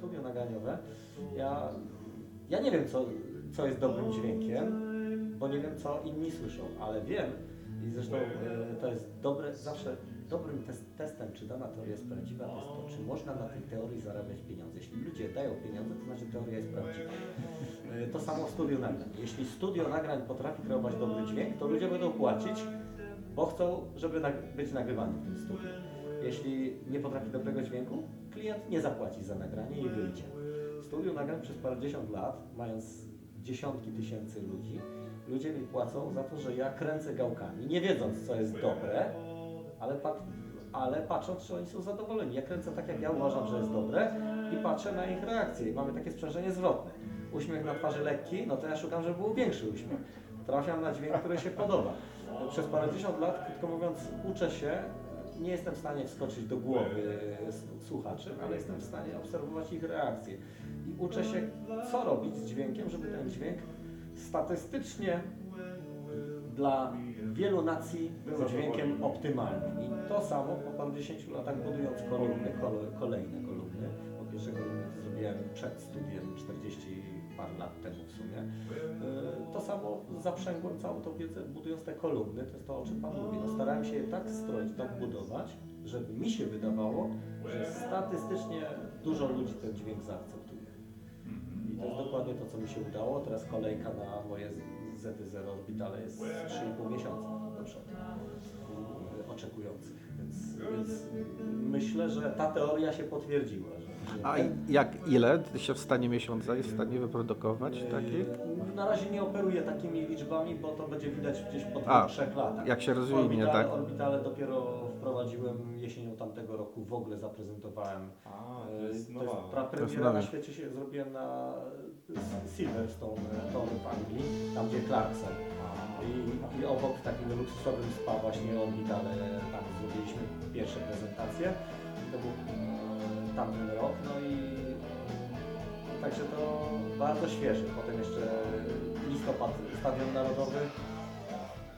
studio nagraniowe. Ja, ja nie wiem, co, co jest dobrym dźwiękiem, bo nie wiem, co inni słyszą, ale wiem i zresztą e, to jest dobre, zawsze dobrym tes- testem, czy dana teoria jest prawdziwa, to jest to, czy można na tej teorii zarabiać pieniądze. Jeśli ludzie dają pieniądze, to znaczy teoria jest prawdziwa. E, To samo w studiu nagrań. Jeśli studio nagrań potrafi kreować dobry dźwięk, to ludzie będą płacić, bo chcą, żeby być nagrywani w tym studiu. Jeśli nie potrafi dobrego dźwięku, klient nie zapłaci za nagranie i wyjdzie. Studiu nagrań przez parędziesiąt lat, mając dziesiątki tysięcy ludzi, ludzie mi płacą za to, że ja kręcę gałkami, nie wiedząc, co jest dobre, ale, pat- ale patrząc, czy oni są zadowoleni. Ja kręcę tak, jak ja uważam, że jest dobre i patrzę na ich reakcje. I mamy takie sprzężenie zwrotne. Uśmiech na twarzy lekki, no to ja szukam, żeby był większy uśmiech. Trafiam na dźwięk, który się podoba. Przez parędziesiąt lat, krótko mówiąc, uczę się. Nie jestem w stanie wskoczyć do głowy słuchaczy, ale jestem w stanie obserwować ich reakcje. I uczę się, co robić z dźwiękiem, żeby ten dźwięk statystycznie dla wielu nacji był dźwiękiem optymalnym. I to samo po paru dziesięciu latach budując kolumny, kole- kolejne kolumny. Po pierwsze kolumny to zrobiłem przed studiem 40 parę lat temu w sumie. Yy, To samo zaprzęgłem całą tą wiedzę budując te kolumny, to jest to o czym Pan mówi. No, starałem się je tak stroić, tak budować, żeby mi się wydawało, że statystycznie dużo ludzi ten dźwięk zaakceptuje. I to jest dokładnie to, co mi się udało. Teraz kolejka na moje z- ZT0 orbitale jest 3,5 miesiąca do przodu oczekujących. Więc, więc myślę, że ta teoria się potwierdziła. Że, że A jak ile ty się w stanie miesiąca jest w stanie wyprodukować takich? Yy, Na razie nie operuję takimi liczbami, bo to będzie widać gdzieś po A, 2-3 latach. jak się rozwinie, orbitale, tak? Orbitale dopiero wprowadziłem jesienią tamtego roku, w ogóle zaprezentowałem. A, to Yy, jest to nowa. jest pra To jest premiera na świecie się zrobiłem na S- Silverstone Tower w Anglii, tam gdzie Clarkson. I, I obok w takim luksusowym spa właśnie orbitale, tam zrobiliśmy pierwsze prezentacje. To był e, tamten rok, no i także to bardzo świeże. Potem jeszcze listopad, Stadion Narodowy.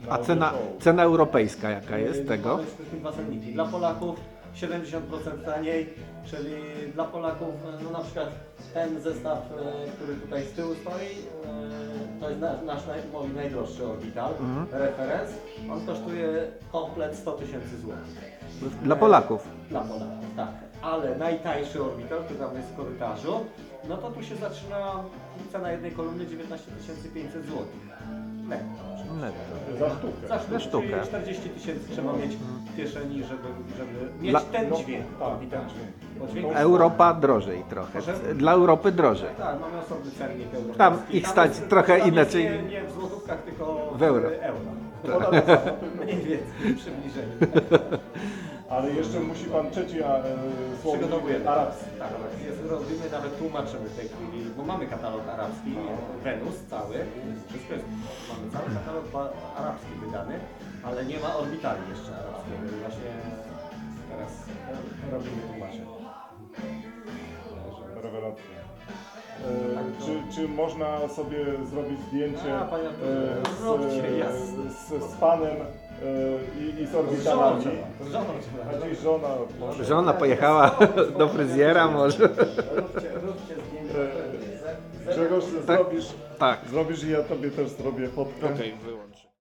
A cena, cena europejska jaka jest tego? Dwa cenniki. Dla Polaków 70% taniej, czyli dla Polaków no na przykład ten zestaw, e, który tutaj z tyłu stoi, e, to jest nasz, nasz naj, mój najdroższy orbital, Mhm. referenc. On kosztuje komplet 100 tysięcy złotych. Dla Polaków. Dla Polaków, tak. Ale najtańszy orbital, który tam jest w korytarzu, no to tu się zaczyna cena jednej kolumny 19 500 zł. Netto. Za sztukę. Za sztukę. Za sztukę. Czyli 40 tysięcy trzeba mieć w kieszeni, żeby, żeby mieć Dla- ten No, dźwięk. tak, orbitalny. ten dźwięk. Europa drożej trochę. Dla Europy drożej. Tak, mamy osobny cennik europejski. Tam ich stać trochę inaczej. Nie, nie w złotówkach, tylko W euro. euro. Ponad samo. Mniej więcej, przybliżenie. Ale jeszcze musi pan trzeci a, e, słownik Przygotowujemy. arabski. Tak, tak. Jest, robimy, nawet tłumaczymy w tej chwili, bo mamy katalog arabski, Wenus cały, wszystko jest, mamy cały katalog arabski wydany, ale nie ma orbitali jeszcze arabskiego właśnie teraz robimy tłumaczenie. Rewelacja. E, czy, czy można sobie zrobić zdjęcie A, panie Arturze, e, z, jasne. z, z panem e, i, i z Z żoną orbitalami? trzeba, z żoną A trzeba. dziś żona może. Żona pojechała do fryzjera może. Róbcie, róbcie zdjęcia. Grzegorz, Tak. zrobisz, Tak. zrobisz i ja tobie też zrobię fotkę. Okej, wyłącz.